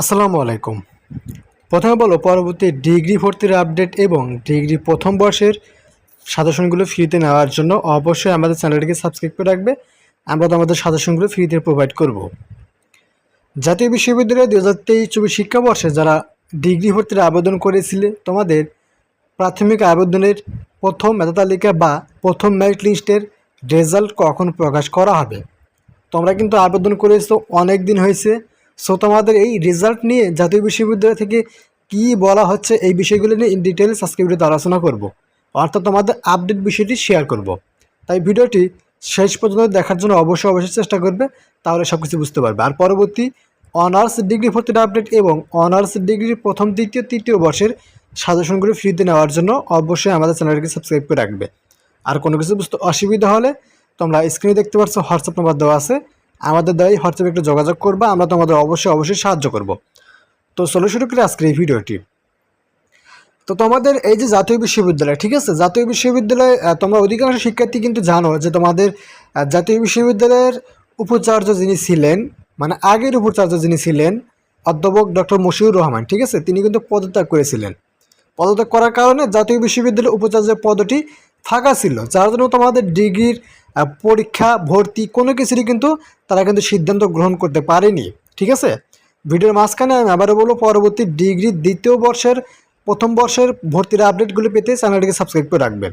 আসসালামু আলাইকুম। প্রথমে বলো, পরবর্তী ডিগ্রি ভর্তির আপডেট এবং ডিগ্রি প্রথম বর্ষের সাজেশনগুলো ফ্রিতে নেওয়ার জন্য অবশ্যই আমাদের চ্যানেলটিকে সাবস্ক্রাইব করে রাখবে। আমরা তো আমাদের সাজেশনগুলো ফ্রিতে প্রোভাইড করব। জাতীয় বিশ্ববিদ্যালয়ে দু হাজার তেইশ চব্বিশ শিক্ষাবর্ষে যারা ডিগ্রি ভর্তির আবেদন করেছিলে, তোমাদের প্রাথমিক আবেদনের প্রথম মেধা তালিকা বা প্রথম মেরিট লিস্টের রেজাল্ট কখন প্রকাশ করা হবে? তোমরা কিন্তু আবেদন করেছ, অনেক দিন হয়েছে। সো তোমাদের এই রেজাল্ট নিয়ে জাতীয় বিশ্ববিদ্যালয় থেকে কি বলা হচ্ছে এই বিষয়গুলি নিয়ে ইন ডিটেলস আজকে ভিডিওতে আলোচনা করব। অর্থাৎ তোমাদের আপডেট বিষয়টি শেয়ার করব। তাই ভিডিওটি শেষ পর্যন্ত দেখার জন্য অবশ্যই অবশ্যই চেষ্টা করবে, তাহলে সব কিছু বুঝতে পারবে। আর পরবর্তী অনার্স ডিগ্রি ভর্তির আপডেট এবং অনার্স ডিগ্রির প্রথম, দ্বিতীয়, তৃতীয় বর্ষের সাজেশনগুলো ফ্রিতে নেওয়ার জন্য অবশ্যই আমাদের চ্যানেলটিকে সাবস্ক্রাইব করে রাখবে। আর কোনো কিছু বুঝতে অসুবিধা হলে তোমরা স্ক্রিনে দেখতে পাচ্ছ হোয়াটসঅ্যাপ নাম্বার দেওয়া আছে। আমাদের দ্বারাই হোয়াটসঅ্যাপে একটু যোগাযোগ করবা, আমরা তোমাদের অবশ্যই অবশ্যই সাহায্য করব। তো চলো শুরু করি আজকের এই ভিডিওটি। তো তোমাদের এই যে জাতীয় বিশ্ববিদ্যালয়, ঠিক আছে? জাতীয় বিশ্ববিদ্যালয়ে তোমরা অধিকাংশ শিক্ষার্থী কিন্তু জানো যে তোমাদের জাতীয় বিশ্ববিদ্যালয়ের উপাচার্য যিনি ছিলেন মানে আগের উপাচার্য যিনি ছিলেন, অধ্যাপক ডক্টর মশিউর রহমান, ঠিক আছে? তিনি কিন্তু পদত্যাগ করেছিলেন। পদত্যাগ করার কারণে জাতীয় বিশ্ববিদ্যালয়ের উপাচার্যের পদটি ফাঁকা ছিল, যার জন্য তোমাদের ডিগ্রির পরীক্ষা, ভর্তি কোনো কিছুরই কিন্তু তারা কিন্তু সিদ্ধান্ত গ্রহণ করতে পারেনি, ঠিক আছে? ভিডিওর মাঝখানে আমি আবারও বলব, পরবর্তী ডিগ্রির দ্বিতীয় বর্ষের, প্রথম বর্ষের ভর্তির আপডেটগুলো পেতে চ্যানেলটিকে সাবস্ক্রাইব করে রাখবেন।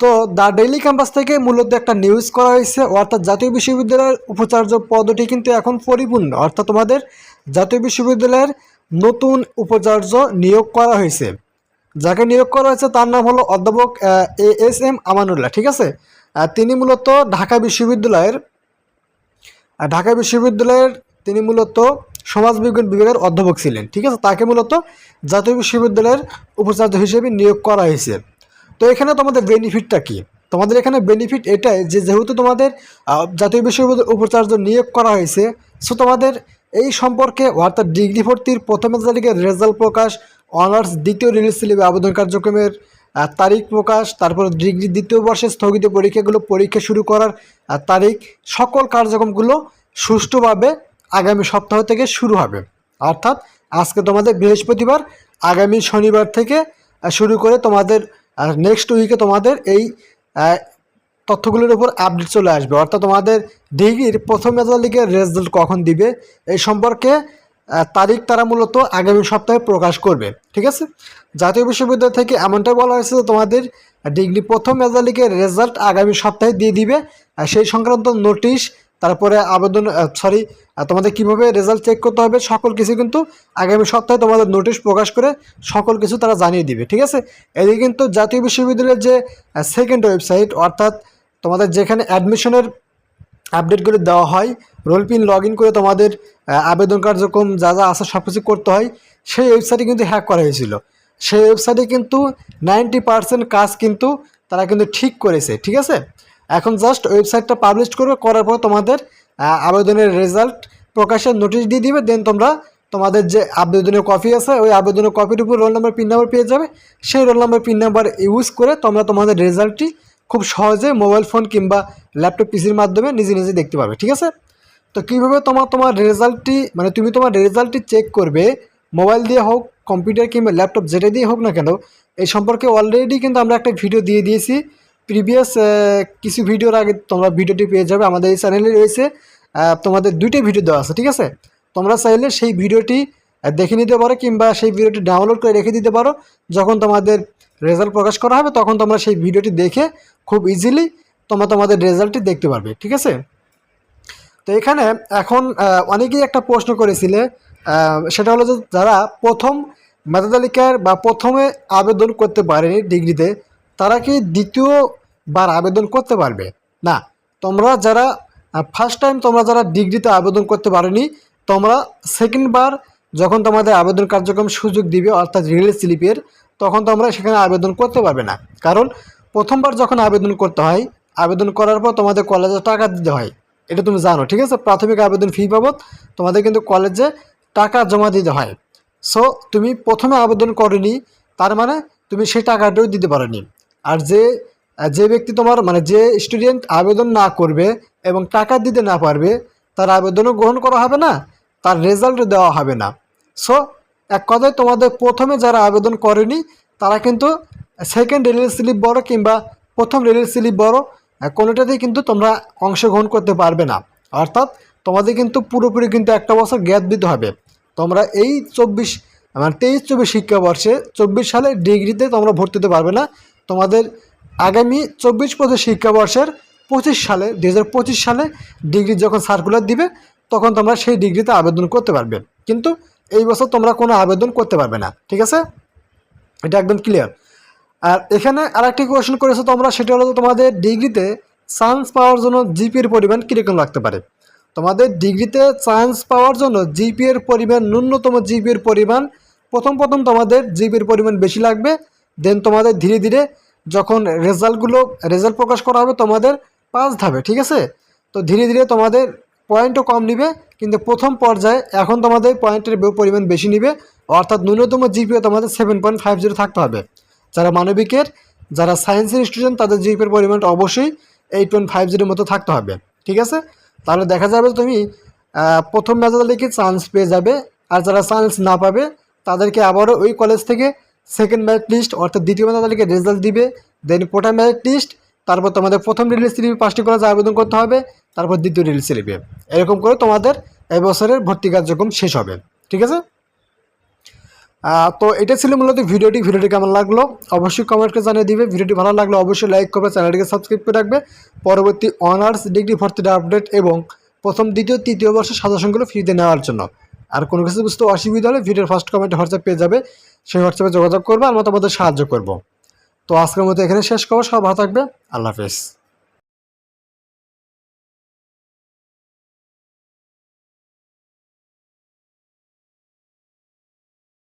তো, দ্য ডেইলি ক্যাম্পাস থেকে মূলত একটা নিউজ করা হয়েছে, অর্থাৎ জাতীয় বিশ্ববিদ্যালয়ের উপাচার্য পদটি কিন্তু এখন পরিপূর্ণ, অর্থাৎ তোমাদের জাতীয় বিশ্ববিদ্যালয়ের নতুন উপাচার্য নিয়োগ করা হয়েছে। যাকে নিয়োগ করা হয়েছে তার নাম হলো অধ্যাপক এ এস এম আমানুল্লাহ, ঠিক আছে? তিনি মূলত ঢাকা বিশ্ববিদ্যালয়ের ঢাকা বিশ্ববিদ্যালয়ের তিনি মূলত সমাজবিজ্ঞান বিভাগের অধ্যাপক ছিলেন, ঠিক আছে? তাকে মূলত জাতীয় বিশ্ববিদ্যালয়ের উপাচার্য হিসেবে নিয়োগ করা হয়েছে। তো এখানে তোমাদের বেনিফিটটা কি? তোমাদের এখানে বেনিফিট এটাই যে যেহেতু তোমাদের জাতীয় বিশ্ববিদ্যালয়ের উপাচার্য নিয়োগ করা হয়েছে সো তোমাদের এই সম্পর্কে অর্থাৎ ডিগ্রি ভর্তির প্রথম তালিকার রেজাল্ট প্রকাশ অনার্স দ্বিতীয় রিলিজ স্লিপে আবেদন কার্যক্রমের তারিখ প্রকাশ, তারপর ডিগ্রি দ্বিতীয় বর্ষের স্থগিত পরীক্ষাগুলো, পরীক্ষা শুরু করার তারিখ, সকল কার্যক্রমগুলো সুষ্ঠুভাবে আগামী সপ্তাহ থেকে শুরু হবে। অর্থাৎ আজকে তোমাদের বৃহস্পতিবার, আগামী শনিবার থেকে শুরু করে তোমাদের নেক্সট উইকে তোমাদের এই তথ্যগুলোর উপর আপডেট চলে আসবে। অর্থাৎ তোমাদের ডিগ্রির প্রথম মেধালিকের রেজাল্ট কখন দিবে, এই সম্পর্কে তারিখ তারা মূলত আগামী সপ্তাহে প্রকাশ করবে, ঠিক আছে? জাতীয় বিশ্ববিদ্যালয় থেকে এমনটা বলা হয়েছে যে তোমাদের ডিগ্রি প্রথম মেধালিকের রেজাল্ট আগামী সপ্তাহে দিয়ে দিবে সেই সংক্রান্ত নোটিশ, তারপরে আবেদন সরি তোমাদের কীভাবে রেজাল্ট চেক করতে হবে, সকল কিছু কিন্তু আগামী সপ্তাহে তোমাদের নোটিশ প্রকাশ করে সকল কিছু তারা জানিয়ে দিবে, ঠিক আছে? এদিকে কিন্তু জাতীয় বিশ্ববিদ্যালয়ের যে সেকেন্ড ওয়েবসাইট অর্থাৎ তোমাদের যেখানে অ্যাডমিশনের আপডেটগুলো দেওয়া হয়। রোল পিন লগ ইন করে তোমাদের আবেদন কার্যক্রম যা যা আছে সব কিছু করতে হয়। সেই ওয়েবসাইটে কিন্তু হ্যাক করা হয়েছিল। সেই ওয়েবসাইটে কিন্তু নাইনটি পার্সেন্ট কাজ কিন্তু তারা কিন্তু ঠিক করেছে, ঠিক আছে? এখন জাস্ট ওয়েবসাইটটা পাবলিশ করবে, করার পর তোমাদের আবেদনের রেজাল্ট প্রকাশের নোটিশ দিয়ে দিবে দেন তোমরা তোমাদের যে আবেদনের কপি আছে, ওই আবেদনের কপির উপর রোল নাম্বার পিন নাম্বার পেয়ে যাবে। সেই roll number pin number use করে তোমরা তোমাদের রেজাল্টটি খুব সহজে মোবাইল ফোন কিংবা ল্যাপটপ পিসির মাধ্যমে নিজে নিজে দেখতে পাবে ঠিক আছে? তো কীভাবে তোমার তোমার রেজাল্টটি মানে তুমি তোমার রেজাল্টটি চেক করবে মোবাইল দিয়ে হোক কম্পিউটার কিংবা ল্যাপটপ যেটা দিয়ে হোক না কেন, এই সম্পর্কে অলরেডি কিন্তু আমরা একটা ভিডিও দিয়ে দিয়েছি। প্রিভিয়াস কিছু ভিডিওর আগে তোমরা ভিডিওটি পেয়ে যাবে, আমাদের এই চ্যানেলে রয়েছে। তোমাদের দুইটাই ভিডিও দেওয়া আছে, ঠিক আছে? তোমরা চাইলে সেই ভিডিওটি দেখে নিতে পারো কিংবা সেই ভিডিওটি ডাউনলোড করে রেখে দিতে পারো। যখন তোমাদের রেজাল্ট প্রকাশ করা হবে, তখন তোমরা সেই ভিডিওটি দেখে খুব ইজিলি তোমরা তোমাদের রেজাল্টটি দেখতে পারবে, ঠিক আছে? তো এখানে এখন অনেকেই একটা প্রশ্ন করেছিলে সেটা হলো যে যারা প্রথম মেধা তালিকার বা প্রথমে আবেদন করতে পারেনি ডিগ্রিতে, তারা কি দ্বিতীয়বার আবেদন করতে পারবে? না, তোমরা যারা ফার্স্ট টাইম তোমরা যারা ডিগ্রিতে আবেদন করতে পারোনি, তোমরা সেকেন্ডবার যখন তোমাদের আবেদন কার্যক্রম সুযোগ দিবে, অর্থাৎ রিলিজ স্লিপের তখন তোমরা সেখানে আবেদন করতে পারবে না। কারণ প্রথমবার যখন আবেদন করতে হয়, আবেদন করার পর তোমাদের কলেজে টাকা দিতে হয়। এটা তুমি জানো, ঠিক আছে? প্রাথমিক আবেদন ফি বাবদ তোমাদের কিন্তু কলেজে টাকা জমা দিতে হয়। সো তুমি প্রথমে আবেদন করনি, তার মানে তুমি সেই টাকাটাও দিতে পারোনি। আর যে যে ব্যক্তি তোমার মানে যে স্টুডেন্ট আবেদন না করবে এবং টাকা দিতে না পারবে, তার আবেদনও গ্রহণ করা হবে না, তার রেজাল্ট দেওয়া হবে না। সো এক কথায় তোমাদের প্রথমে যারা আবেদন করেনি, তারা কিন্তু সেকেন্ড রেলের স্লিপ বড় কিংবা প্রথম রেলের স্লিপ বড় কোনোটাতেই কিন্তু তোমরা অংশগ্রহণ করতে পারবে না। অর্থাৎ তোমাদের কিন্তু পুরোপুরি কিন্তু একটা বছর গ্যাপ দিতে হবে। তোমরা এই চব্বিশ মানে তেইশ, চব্বিশ শিক্ষাবর্ষে চব্বিশ সালে ডিগ্রিতে তোমরা ভর্তি হতে পারবে না। তোমাদের আগামী চব্বিশ পঁচিশ শিক্ষাবর্ষের পঁচিশ সালে দু হাজার পঁচিশ সালে ডিগ্রি যখন সার্কুলার দিবে, তখন তোমরা সেই ডিগ্রিতে আবেদন করতে পারবে। কিন্তু এই বছর তোমরা কোনো আবেদন করতে পারবে না, ঠিক আছে? এটা একদম ক্লিয়ার আর এখানে আরেকটি কোয়েশন করেছ তোমরা, সেটা হলো তোমাদের ডিগ্রিতে চান্স পাওয়ার জন্য জিপির পরিমাণ কীরকম লাগতে পারে? তোমাদের ডিগ্রিতে চান্স পাওয়ার জন্য জিপি এর পরিমাণ, ন্যূনতম জিপি এর পরিমাণ, প্রথম প্রথম তোমাদের জিপির পরিমাণ বেশি লাগবে দেন তোমাদের ধীরে ধীরে যখন রেজাল্টগুলো রেজাল্ট প্রকাশ করা হবে তোমাদের পাস ধাবে ঠিক আছে? তো ধীরে ধীরে তোমাদের পয়েন্টও কম নিবে কিন্তু প্রথম পর্যায়ে এখন তোমাদের পয়েন্টের পরিমাণ বেশি নিবে, অর্থাৎ ন্যূনতম জিপিও তোমাদের সেভেন পয়েন্ট ফাইভ জিরো থাকতে হবে। যারা মানবিকের, যারা সায়েন্সের স্টুডেন্ট তাদের জিপির পরিমাণটা অবশ্যই এইট পয়েন্ট ফাইভ জিরোর মতো থাকতে হবে, ঠিক আছে? তাহলে দেখা যাবে তুমি প্রথম মেজালে লিখে চান্স পেয়ে যাবে, আর যারা চান্স না পাবে, তাদেরকে আবারও ওই কলেজ থেকে সেকেন্ড ম্যারিট লিস্ট অর্থাৎ দ্বিতীয় মেধাতালিকে রেজাল্ট দিবে দেন কোটা ম্যারিট লিস্ট তারপর তোমাদের প্রথম রিলিজ স্লিপে পাঁচটি কলেজে আবেদন করতে হবে, তারপর দ্বিতীয় রিলিজ স্লিপে এরকম করে তোমাদের এবছরের ভর্তি কার্যক্রম শেষ হবে, ঠিক আছে? তো এটা ছিল মূলত ভিডিওটি। ভিডিওটি কেমন লাগল অবশ্যই কমেন্টকে জানিয়ে দিবে। ভিডিওটি ভালো লাগলে অবশ্যই লাইক করবে চ্যানেলটিকে সাবস্ক্রাইব করে রাখবে। পরবর্তী অনার্স ডিগ্রি ভর্তির আপডেট এবং প্রথম, দ্বিতীয়, তৃতীয় বর্ষের সাজেশনগুলো ফ্রিতে নেওয়ার জন্য। আর কোনো কিছু বুঝতে অসুবিধা হলে ভিডিওর ফার্স্ট কমেন্টে হোয়াটসঅ্যাপ পেয়ে যাবে, সেই হোয়াটসঅ্যাপে যোগাযোগ করবে আমরা তোমাদের সাহায্য করব। তো আজকের মতো এখানে শেষ করব। সব ভালো থাকবে। আল্লাহ হাফেজ